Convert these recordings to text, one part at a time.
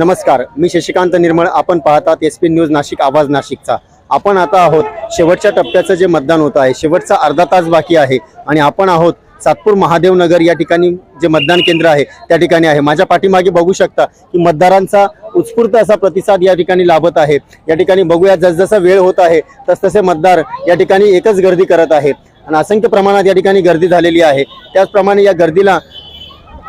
नमस्कार मी शशिकांत निर्मळ. आपण पाहतात एस पी न्यूज नाशिक आवाज नाशिकचा. आपण आता आहोत शेवटच्या टप्प्याचं जे मतदान होत आहे शेवटचा अर्धा तास बाकी आहे आणि आपण आहोत सातपूर महादेव नगर या ठिकाणी जे मतदान केंद्र आहे त्या ठिकाणी आहे. माझ्या पाठीमागे बघू शकता की मतदारांचा उत्स्फूर्त असा प्रतिसाद या ठिकाणी लाभत आहे. या ठिकाणी बघूया जसजसा वेळ होत आहे तसतसे मतदार या ठिकाणी एकच गर्दी करत आहेत. आणि असंख्य प्रमाणात या ठिकाणी गर्दी झालेली आहे. त्याचप्रमाणे या गर्दीला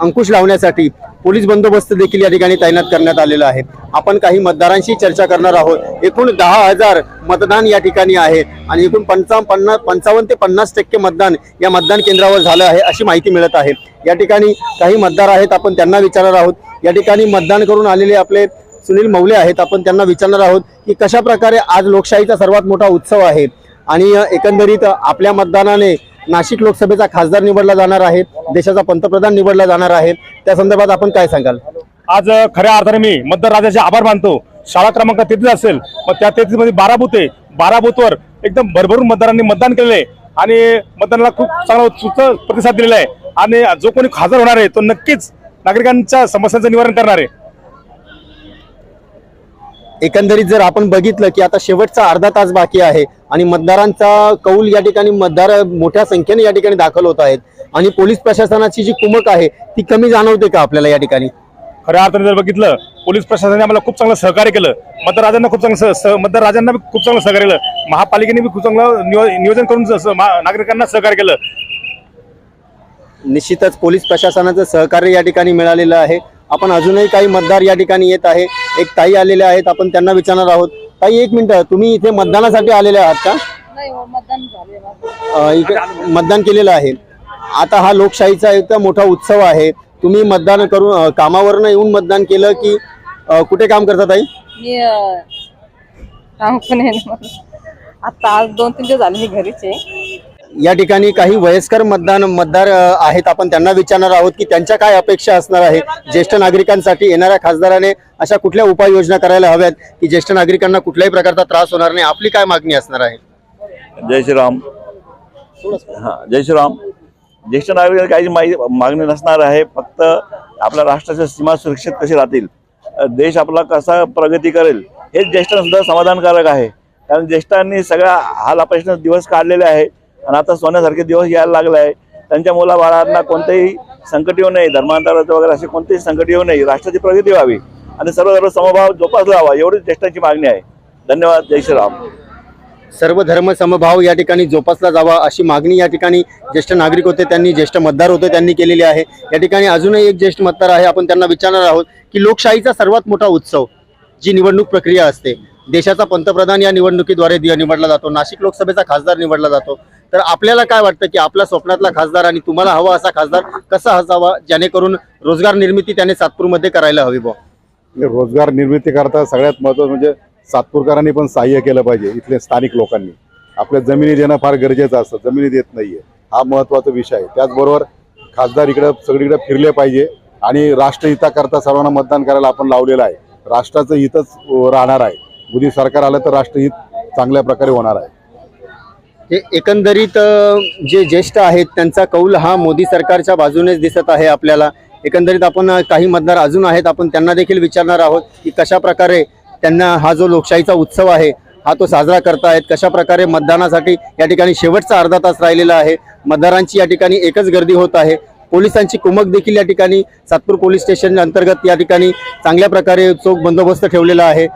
अंकुश लावण्यासाठी पोलीस बंदोबस्त देखील या ठिकाणी तैनात करण्यात आलेला आहे. आपण काही मतदारांशी चर्चा करणार आहोत. एकूण दहा हजार मतदान या ठिकाणी आहे आणि एकूण पंचावन्न पन्नास पंचावन्न ते पन्नास टक्के मतदान या मतदान केंद्रावर झालं आहे अशी माहिती मिळत आहे. या ठिकाणी काही मतदार आहेत आपण त्यांना विचारणार आहोत. या ठिकाणी मतदान करून आलेले आपले सुनील मौले आहेत आपण त्यांना विचारणार आहोत की कशा प्रकारे आज लोकशाहीचा सर्वात मोठा उत्सव आहे. आणि एकंदरीत आपल्या मतदानाने नाशिक लोकसभेचा खासदार निवडला जाणार आहे देशाचा पंतप्रधान निवडला जाणार आहे. त्या संदर्भात आपण काय सांगाल? आज खऱ्या अर्थाने मी मतदार राजाचे आभार मानतो. शाळा क्रमांक तेहतीस असेल मग त्या तेहतीसमध्ये बारा बूथ आहे बारा बूथवर एकदम भरभरून मतदारांनी मतदान केलेलं आहे. आणि मतदानाला खूप चांगला प्रतिसाद दिलेला आहे. आणि जो कोणी खासदार होणार आहे तो नक्कीच नागरिकांच्या समस्यांचं निवारण करणार आहे. एकंदरीत जर आपण बघितलं की आता शेवटचा अर्धा तास बाकी आहे आणि मतदारांचा कौल या ठिकाणी मतदार मोठ्या संख्येने या ठिकाणी दाखल होत आहेत आणि पोलीस प्रशासनाची जी कुमक आहे ती कमी जाणवते का आपल्याला या ठिकाणी? खऱ्या अर्थाने जर बघितलं पोलीस प्रशासनाने आम्हाला खूप चांगलं सहकार्य केलं. मतदार राजांना खूप चांगलं सह- मतदार राजांना खूप चांगलं सहकार्य केलं. महापालिकेने बी खूप चांगलं नियो- नियोजन करून नागरिकांना सहकार्य केलं. निश्चितच पोलीस प्रशासनाचं सहकार्य या ठिकाणी मिळालेलं आहे. आपण अजूनही काही मतदार या ठिकाणी येत आहे. एक ताई आलेले आहेत आपण त्यांना विचारणार आहोत. ताई एक मिनिट तुम्ही इथे मतदानासाठी आलेले आहात का? नाही हो अ, इथे मतदान केलेलं आहे. आता हा लोकशाहीचा एक मोठा उत्सव आहे. तुम्ही मतदान करून अ, कामावरनं येऊन मतदान केलं की अ, कुठे काम करता ताई? मी अं, काम पण आहे ना मला. आता आज दोन तीन दिवस झाले मी घरीच आहे. या ठिकाणी काही वयस्कर मतदान मतदार आहेत. आपण त्यांना विचारणार आहोत की त्यांच्या काय अपेक्षा असणार आहे? ज्येष्ठ नागरिकांसाठी येणाऱ्या खासदाराने अशा कुठल्या उपाययोजना करायला हव्यात की ज्येष्ठ नागरिकांना कुठल्याही प्रकारचा त्रास होणार नाही? आपली काय मागणी असणार आहे? जय श्रीराम. हां जय श्रीराम. ज्येष्ठ नागरिक काही माहिती मागणी नसणार आहे. फक्त आपल्या राष्ट्राच्या सीमा सुरक्षित कशी राहतील? देश आपला कसा प्रगती करेल? हेच ज्येष्ठांसुद्धा समाधानकारक आहे. कारण ज्येष्ठांनी सगळ्या हाल प्रश्न दिवस काढलेले आहे आणि आता सोन्यासारखे दिवस यायला लागलाय. आहे त्यांच्या मुलाबाळांना कोणतेही संकट येऊ नये धर्मांतराचं वगैरे असे कोणतेही संकट येऊ नये राष्ट्राची प्रगती व्हावी आणि सर्व सर्व समभाव जोपासला हवा एवढीच ज्येष्ठांची मागणी आहे. धन्यवाद जय श्रीराम. सर्व धर्म समभाव या ठिकाणी जोपासला जावा अशी मागणी या ठिकाणी ज्येष्ठ नागरिक होते त्यांनी ज्येष्ठ मतदार होते त्यांनी केलेली आहे. या ठिकाणी अजूनही एक ज्येष्ठ मतदार आहे आपण त्यांना विचारणार आहोत की लोकशाहीचा सर्वात मोठा उत्सव जी निवडणूक प्रक्रिया असते देशाचा पंतप्रधान या निवडणुकीद्वारे निवडला जातो नाशिक लोकसभेचा खासदार निवडला जातो. तर आपल्याला काय वाटतं की आपला स्वप्नातला खासदार आणि तुम्हाला हवा असा खासदार कसा असावा जेणेकरून रोजगार निर्मिती त्याने सातपूरमध्ये करायला हवी बुवा? म्हणजे रोजगार निर्मिती करता सगळ्यात महत्वाचं म्हणजे सातपूरकरांनी पण सहाय्य केलं पाहिजे इथल्या स्थानिक लोकांनी. आपल्या जमिनी देणं फार गरजेचं असतं जमिनी देत नाहीये. हा महत्त्वाचा विषय आहे. त्याचबरोबर खासदार इकडं सगळीकडे फिरले पाहिजे आणि राष्ट्रहिताकरता सर्वांना मतदान करायला आपण लावलेलं आहे. राष्ट्राचं हितच राहणार आहे. मोदी सरकार आलं तर राष्ट्रहित चांगल्या प्रकारे होणार आहे. एकंदरीत जे ज्येष्ठ आहेत त्यांचा कौल हा मोदी सरकारच्या बाजूनेच दिसत आहे आपल्याला. एकंदरीत आपण काही मतदार अजून आहेत आपण त्यांना देखील विचारणार आहोत की कशा प्रकारे त्यांना हा जो लोकशाहीचा उत्सव आहे हा तो साजरा करतायत कशा प्रकारे मतदानासाठी या ठिकाणी शेवटचा अर्धा तास राहिलेला आहे. मतदारांची या ठिकाणी एकच गर्दी होत आहे. पोलिसांची कुमक देखील या ठिकाणी सातपूर पोलीस स्टेशन अंतर्गत या ठिकाणी चांगल्या प्रकारे चोख बंदोबस्त ठेवलेला आहे.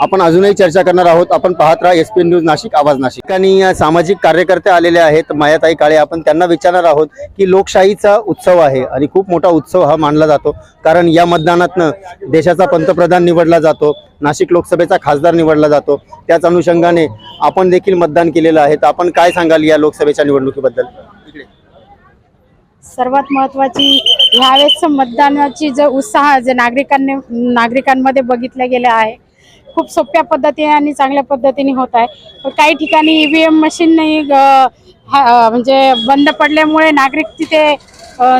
आपण अजूनही चर्चा करणार आहोत. आपण पाहत राहा एस पी न्यूज नाशिक आवाज नाशिक. ठिकाणी सामाजिक कार्यकर्ते आलेले आहेत मायाताई काळे. आपण त्यांना विचारणार आहोत की लोकशाहीचा उत्सव आहे आणि खूप मोठा उत्सव हा मानला जातो. कारण या मतदानातनं देशाचा पंतप्रधान निवडला जातो नाशिक लोकसभेचा खासदार निवडला जातो. त्याच अनुषंगाने आपण देखील मतदान केलेलं आहे. तर आपण काय सांगाल या लोकसभेच्या निवडणुकीबद्दल? सर्वात महत्वाची ह्यावेळेस मतदानाची जो उत्साह जे नागरिकांनी नागरिकांमध्ये बघितला गेला आहे खूप सोप्या पद्धतीने आणि चांगल्या पद्धतीने होत आहे. काही ठिकाणी ईव्हीएम मशीन नाही ग- हा- म्हणजे बंद पडल्यामुळे नागरिक तिथे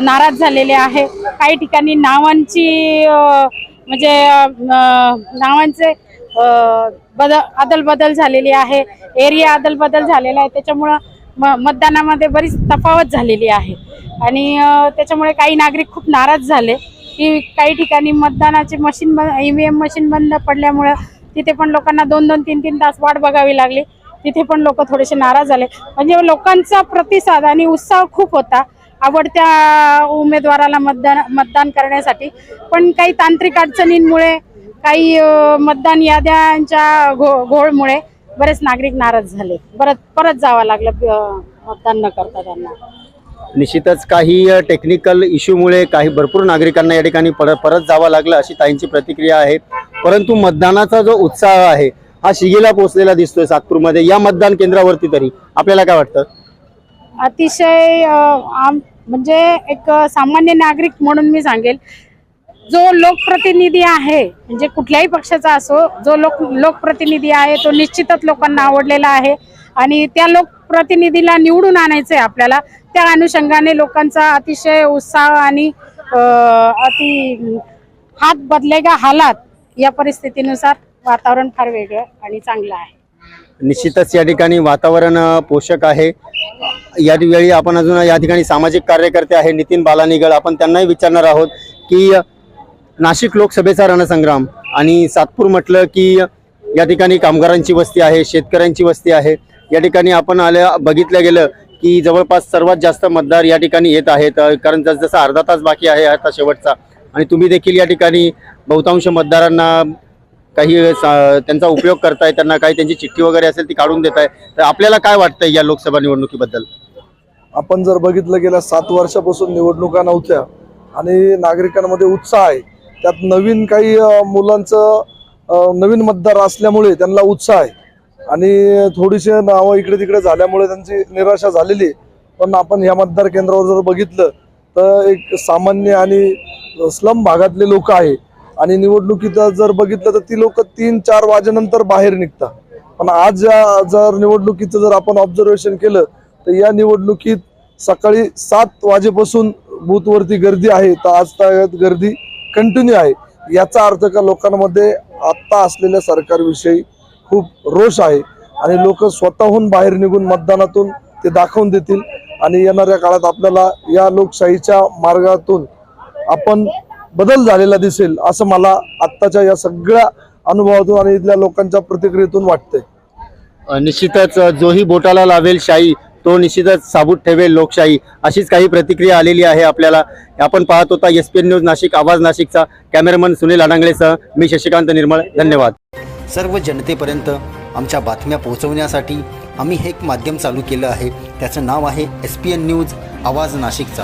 नाराज झालेले आहे. काही ठिकाणी नावांची म्हणजे नावांचे बदल अदलबदल झालेली आहे. एरिया अदलबदल झालेला आहे. त्याच्यामुळं म मतदानामध्ये बरीच तफावत झालेली आहे. आणि त्याच्यामुळे काही नागरिक खूप नाराज झाले. की काही ठिकाणी मतदानाचे machine E V M machine बंद पडल्यामुळं तिथे पण लोकांना दोन दोन तीन तीन तास वाट बघावी लागली. तिथे पण लोक थोडेसे नाराज झाले. म्हणजे लोकांचा प्रतिसाद आणि उत्साह खूप होता आवडत्या उमेदवाराला मतदान मतदान करण्यासाठी. पण काही तांत्रिक अडचणींमुळे काही मतदान याद्यांच्या घो घोळमुळे बरेच नागरिक नाराज झाले. परत परत जावं लागलं मतदान न करता त्यांना. निश्चितच काही टेक्निकल इश्यूमुळे काही भरपूर नागरिकांना या ठिकाणी परत परत जावं लागलं अशी ताईंची प्रतिक्रिया आहे. परंतु मतदानाचा जो उत्साह आहे हा शिगेला पोहोचलेला दिसतोय सातपूरमध्ये. या मतदान केंद्रावरती तरी आपल्याला काय वाटतं? अतिशय आम म्हणजे एक सामान्य नागरिक म्हणून मी सांगेल जो लोकप्रतिनिधी आहे म्हणजे कुठल्याही पक्षाचा असो जो लोक लोकप्रतिनिधी आहे तो निश्चितच लोकांना आवडलेला आहे आणि त्या लोकप्रतिनिधीला निवडून आणायचं आहे आपल्याला. त्या अनुषंगाने लोकांचा अतिशय उत्साह आणि अति हात बदलेगा हालात. या परिस्थितीनुसार वातावरण फार वेगळं आणि चांगलं आहे. निश्चितच या ठिकाणी वातावरण पोषक आहे. यावेळी आपण अजून या ठिकाणी सामाजिक कार्यकर्ते आहे नितीन बालानिगळ. आपण त्यांनाही विचारणार आहोत की नाशिक लोकसभेचा रणसंग्राम आणि सातपूर म्हटलं की या ठिकाणी कामगारांची वस्ती आहे शेतकऱ्यांची वस्ती आहे. या ठिकाणी आपण आल्या बघितलं गेलं की जवळपास सर्वात जास्त मतदार या ठिकाणी येत आहेत. कारण जसजसा अर्धा तास बाकी आहे आता शेवटचा. आणि तुम्ही देखील या ठिकाणी बहुतांश मतदारांना काही सा- त्यांचा उपयोग करताय त्यांना काही त्यांची चिठ्ठी वगैरे असेल ती काढून देत आहे तर आपल्याला काय वाटतंय या लोकसभा निवडणुकीबद्दल? आपण जर बघितलं गेल्या सात वर्षापासून निवडणुका नव्हत्या आणि नागरिकांमध्ये उत्साह आहे. त्यात नवीन काही मुलांचं नवीन मतदार असल्यामुळे त्यांना उत्साह आहे. आणि थोडीशी नावं इकडे तिकडे झाल्यामुळे त्यांची निराशा झालेली आहे. पण आपण ह्या मतदार केंद्रावर जर बघितलं तर एक सामान्य आणि स्लम भागातले लोक आहे. आणि निवडणुकीत जर बघितलं तर ती लोक तीन चार वाजेनंतर बाहेर निघतात. पण आज जर निवडणुकीचं जर आपण ऑब्झर्वेशन केलं तर या निवडणुकीत सकाळी सात वाजेपासून बूथवरती गर्दी आहे. तर आज तागायत गर्दी कंटिन्यू आहे. याचा अर्थ का लोकांमध्ये आत्ता असलेल्या सरकारविषयी खूप रोष आहे. आणि लोक स्वतःहून बाहेर निघून मतदानातून ते दाखवून देतील. आणि येणाऱ्या काळात आपल्याला या लोकशाहीच्या मार्गातून आपण बदल झालेला दिसेल असं मला आत्ताच्या या सगळ्या अनुभवातून आणि इथल्या लोकांच्या प्रतिक्रियेतून वाटतंय. अ, निश्चितच जोही बोटाला लावेल शाही तो निश्चितच साबूत ठेवेल लोकशाही अशीच काही प्रतिक्रिया आलेली आहे आपल्याला. आपण पाहत होता S P N news Nashik आवाज नाशिकचा. कॅमेरामन सुनील अडांगळेसह मी शशिकांत निर्मळ धन्यवाद. सर्व जनतेपर्यंत आमच्या बातम्या पोहोचवण्यासाठी आम्ही हे एक माध्यम चालू केलं आहे. त्याचं नाव आहे एस पी एन न्यूज आवाज नाशिकचा.